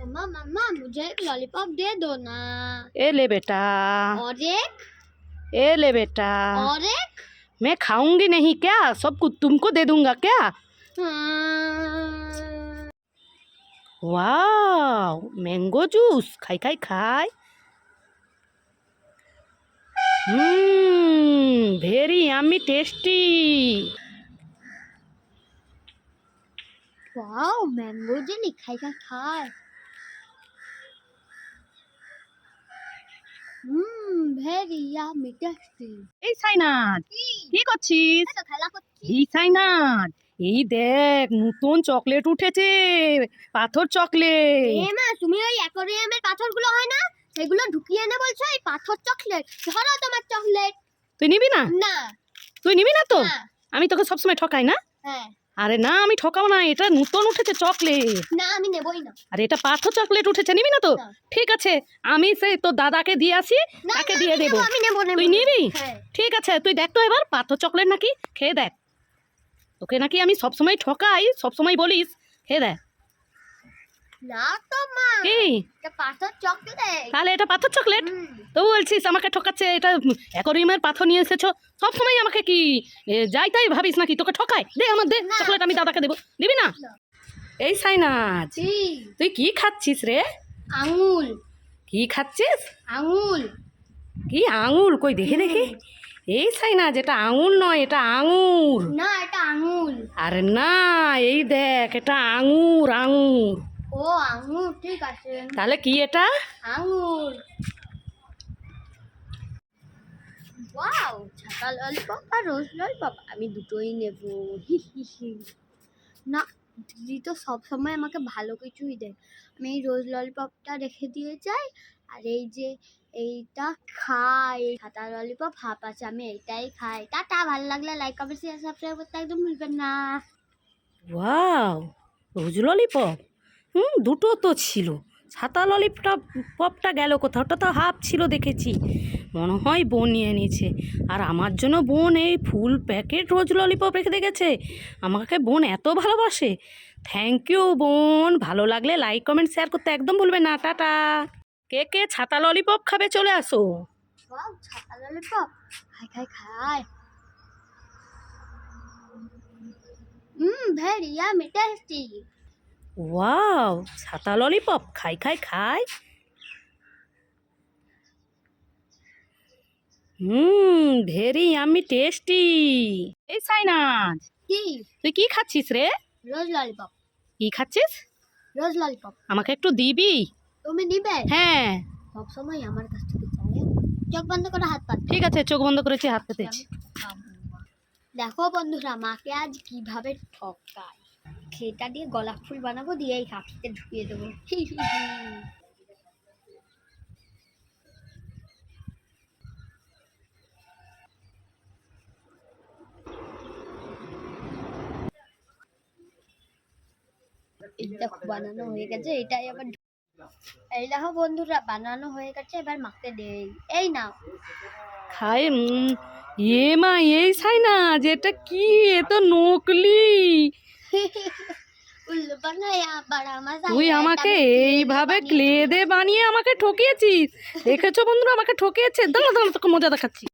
मम्मा मम्मा मुझे एक लॉलीपॉप दे दो ना ए ले बेटा। और एक ए ले बेटा। और एक मैं खाऊँगी नहीं क्या? सब कुछ तुमको दे दूँगा क्या? हाँ। Wow mango juice. खाई खाई खाई। हम्म very yummy tasty wow mango jelly खाई खा खाए হুম ভেরি ইয়ামি টেস্টি এই সাইনাথ কি? করছিস? খেলা এই সাইনাথ এই দেখ নতুন চকলেট উঠেছে পাথর চকলেট। এ মা তুমি ওই অ্যাকোরিয়ামের পাথরগুলো হয় না? সেগুলো ঢুকিয়ে এনে বলছো এই পাথর চকলেট? ধরো তোমার চকলেট। তুই নিবি না? না। তুই নিবি না তো? আমি তোকে সবসময় ঠকাই না? হ্যাঁ। আরে না আমি ঠকাও না এটা নতুন উঠেছে চকলেট। না আমি নেবই না। আরে এটা পাথর চকলেট উঠেছে নিবি না তো? ঠিক আছে আমি সেই তোর দাদাকে দিয়ে আসি তাকে দিয়ে দেবো। আমি নেব নেব। তুই নিবি? হ্যাঁ। ঠিক আছে তুই দেখ তো এবার পাথর চকলেট নাকি? খেয়ে দেখ। তোকে নাকি আমি সবসময় ঠকাই সবসময় বলিস। খেয়ে দেখ। না তো মা। কি? এটা পাথর চকলেট তাহলে এটা পাথর চকলেট তো বলছিস আমাকে ঠকাচ্ছে এটা অ্যাকোরিয়ামের পাথর নিয়ে এসেছ। সবসময় আমাকে কি যাই তাই ভাবিস নাকি তোকে ঠকাই দে আমার দে চকলেট আমি দাদাকে দেবো। দিবি না? না। এই সাইনাজ তুই কি খাচ্ছিস রে? আঙুল। কি খাচ্ছিস? আঙুল। কি আঙুর কই দেখে দেখে। এই সাইনাজ এটা আঙুল নয় এটা আঙুর। না এটা আঙুল। আরে না এই দেখ এটা আঙুর আঙুর। ও আঙুল ঠিক আছে। তাহলে কি এটা? আঙুল ওয়াও ছাতা ললিপপ আর রোজ ললিপপ আমি দুটোই নেব। হি হি হি। না দিদি তো সব সময় আমাকে ভালো কিছুই দেয়। আমি এই রোজ ললিপপটা রেখে দিয়ে যাই আর এই যে এইটা খাই। ছাতা ললিপপ হাফ আছে আমি এইটাই খাই। টাটা ভালো লাগলে লাইক কমেন্ট শেয়ার সাবস্ক্রাইব করতে একদম ভুলবেন না। ওয়াও রোজ ললিপপ হুম, দুটো তো ছিল। ছাতা ললিপটা, পপটা গেল কোথাও? ওটা তো হাফ ছিল, দেখেছি। মনে হয় বোন নিয়ে নিয়েছে আর আমার জন্য বোন এই ফুল প্যাকেট রোজ ললিপপ রেখে দেখেছে আমাকে বোন এত ভালোবাসে। থ্যাংক ইউ বোন। ভালো লাগলে লাইক কমেন্ট শেয়ার করতে একদম ভুলবে না। টাটা। কে কে ছাতা ললিপপ খাবে চলে আসো। ছাতা hmm very yummy tasty wow ছাতা ললিপপ খাই খাই খাই। Hmm very yummy tasty. এই সাইনাজ কি? তুই কি খাচ্ছিস রে? রোজ ললিপপ। কি খাচ্ছিস? রোজ ললিপপ। আমাকে একটু দিবি? তুমি নিবে? হ্যাঁ। সব সময় আমার কাছ থেকে চাই চোখ বন্ধ করে হাত পাত। ঠিক আছে চোখ বন্ধ করেছি হাত পেতেছি দেখো বন্ধুরা মাকে আজ কীভাবে ঠকাই সেটা দিয়ে গোলাপ ফুল বানাবো, দিয়ে এই কাকিতে ঢুকিয়ে দেবো। বানানো হয়ে গেছে, এটাই আবার এই দেখো বন্ধুরা, বানানো হয়ে গেছে, এবার মাকে দেই। এই নাও। খাই এ মা, এই সাইনাজ এটা কি, এ নকলি। তুই আমাকে এইভাবে বানিয়ে ক্লে দিয়ে বানিয়ে আমাকে ঠকিয়েছিস। দেখেছ বন্ধুরা? আমাকে ঠকিয়েছে। দাঁড়া দাঁড়া তোকে মজা দেখাচ্ছি।